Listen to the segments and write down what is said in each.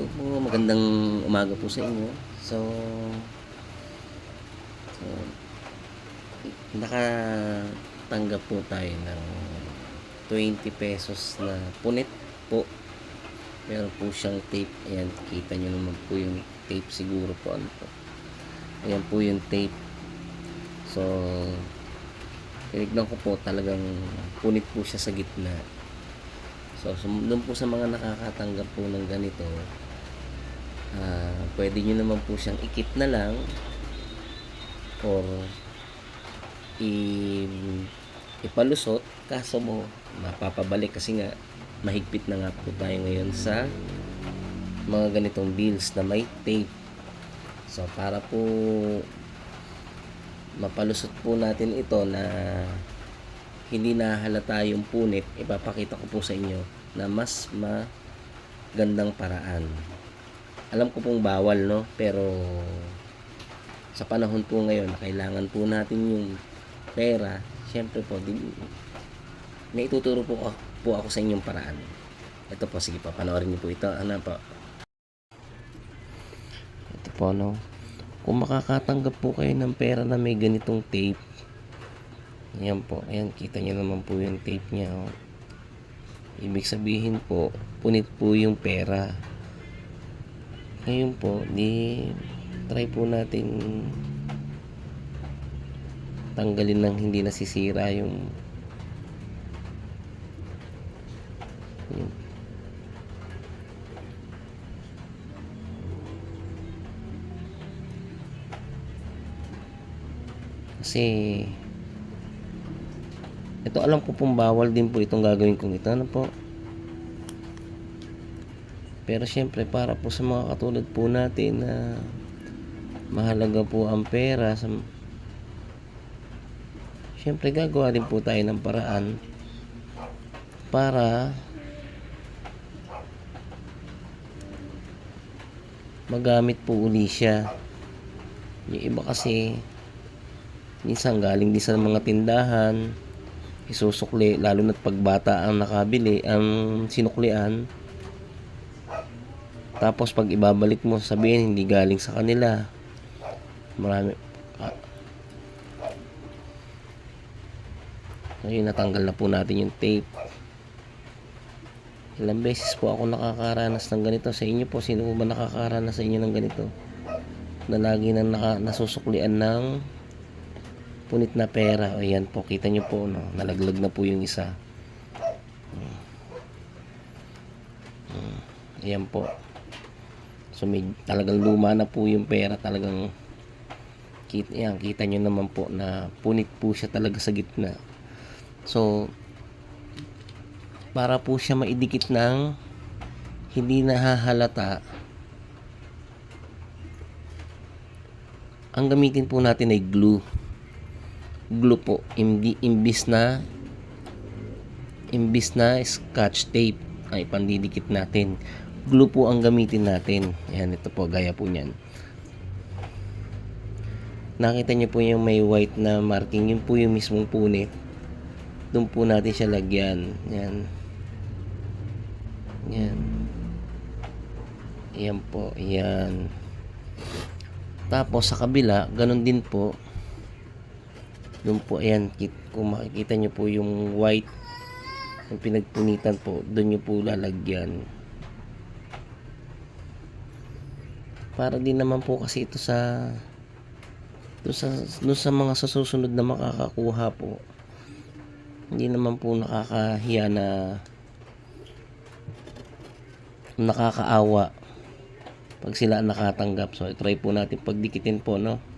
Ito po, magandang umaga po sa inyo. So, so nakatanggap po tayo ng 20 pesos na punit po. Meron po siyang tape. Ayan, kita nyo naman po yung tape siguro po. Ano po. Ayan po yung tape. So, tinignan ko po talagang punit po siya sa gitna. So, doon po sa mga nakakatanggap po ng ganito, ah pwede nyo naman po siyang ikip na lang. Or i ipalusot. Kaso mo mapapabalik kasi nga mahigpit na nga po tayo ngayon sa mga ganitong bills na may tape. So para po mapalusot po natin ito na hindi nahalata yung punit, ipapakita ko po sa inyo na mas magandang paraan. Alam ko pong bawal, no? Pero sa panahon po ngayon na kailangan po natin yung pera, syempre po, din, may ituturo po, ako- po ako sa inyong paraan. Ito po, sige pa, panoorin niyo po ito. Ano po? Ito po, no? Kung makakatanggap po kayo ng pera na may ganitong tape, Ayan po. Ayan, kita nyo naman po yung tape niya. Oh. Ibig sabihin po, punit po yung pera. Ngayon po, di try po natin tanggalin ng hindi nasisira yung kasi ito alam ko pong bawal din po itong gagawin kong ito. Ano po? Pero syempre para po sa mga katulad po natin na mahalaga po ang pera sa Syempre gagawa din po tayo ng paraan para magamit po uli siya. Yung iba kasi minsan galing din sa mga tindahan isusukli lalo na't pagbata ang nakabili ang sinuklian tapos pag ibabalik mo sabihin hindi galing sa kanila marami ah. ngayon natanggal na po natin yung tape ilang beses po ako nakakaranas ng ganito sa inyo po sino po ba nakakaranas sa inyo ng ganito na lagi na naka, nasusuklian ng punit na pera. O po, kita nyo po, no? nalaglag na po yung isa. Hmm. Hmm. Ayan po. So, may, talagang luma na po yung pera. Talagang, kita, yan, kita nyo naman po na punit po siya talaga sa gitna. So, para po siya maidikit ng hindi nahahalata, ang gamitin po natin ay glue glue po imbi, imbis na imbis na scotch tape ay pandidikit natin glue po ang gamitin natin. Ayan ito po gaya po niyan. Nakita niyo po yung may white na marking yun po yung mismong punit. Doon po natin siya lagyan. Yan. Yan. Yan po yan. Tapos sa kabila ganun din po. Doon po ayan kit, kung makikita nyo po yung white yung pinagpunitan po doon nyo po lalagyan para din naman po kasi ito sa doon sa, doon sa mga susunod na makakakuha po. Hindi naman po nakakahiya na nakakaawa pag sila ang nakatanggap. So try po natin pagdikitin po no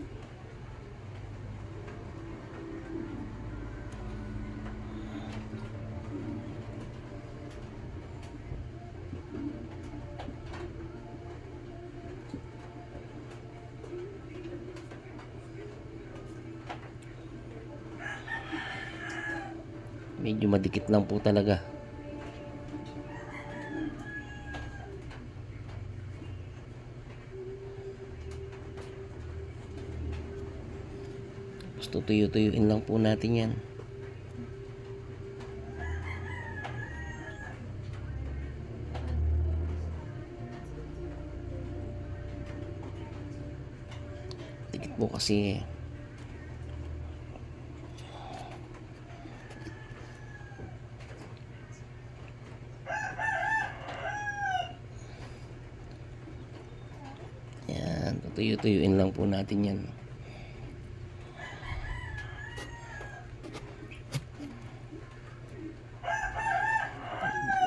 medyo madikit lang po talaga. Tapos tutuyo-tuyuin lang po natin yan. Dikit po kasi eh. Tutuyo-tuyuin lang po natin yan.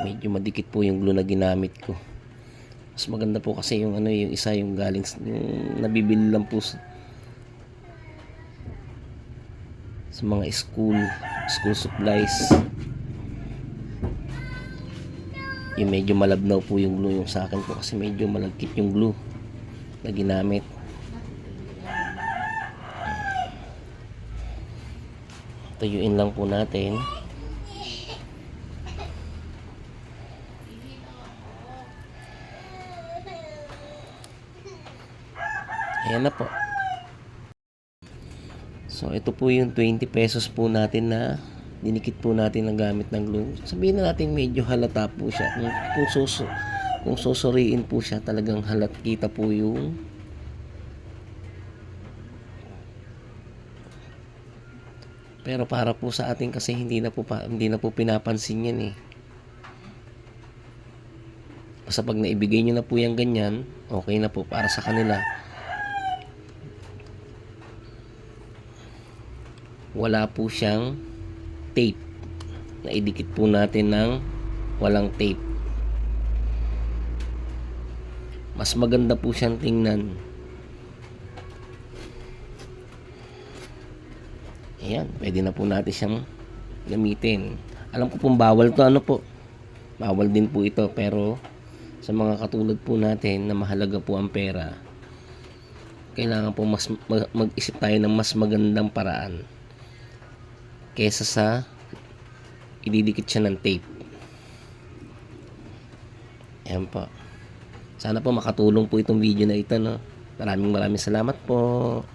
Medyo madikit po yung glue na ginamit ko. Mas maganda po kasi yung ano yung isa yung galing yung nabibili lang po sa, sa mga school school supplies. Yung medyo malabnaw po yung glue yung sa akin po kasi medyo malagkit yung glue na ginamit. Tuyuin lang po natin. Ayan na po. So, ito po yung 20 pesos po natin na dinikit po natin ng gamit ng glue. Sabihin na natin medyo halata po siya. Kung, suso, kung susuriin po siya, talagang halat kita po yung Pero para po sa atin kasi hindi na po pa, hindi na po pinapansin yan eh. Basta pag naibigay nyo na po yung ganyan, okay na po para sa kanila. Wala po siyang tape. Naidikit po natin ng walang tape. Mas maganda po siyang tingnan. Ayan, pwede na po natin siyang gamitin. Alam ko pong bawal to ano po. Bawal din po ito pero sa mga katulad po natin na mahalaga po ang pera, kailangan po mas mag- mag-isip tayo ng mas magandang paraan kesa sa ididikit siya ng tape. Ayan po. Sana po makatulong po itong video na ito. No? Maraming maraming salamat po.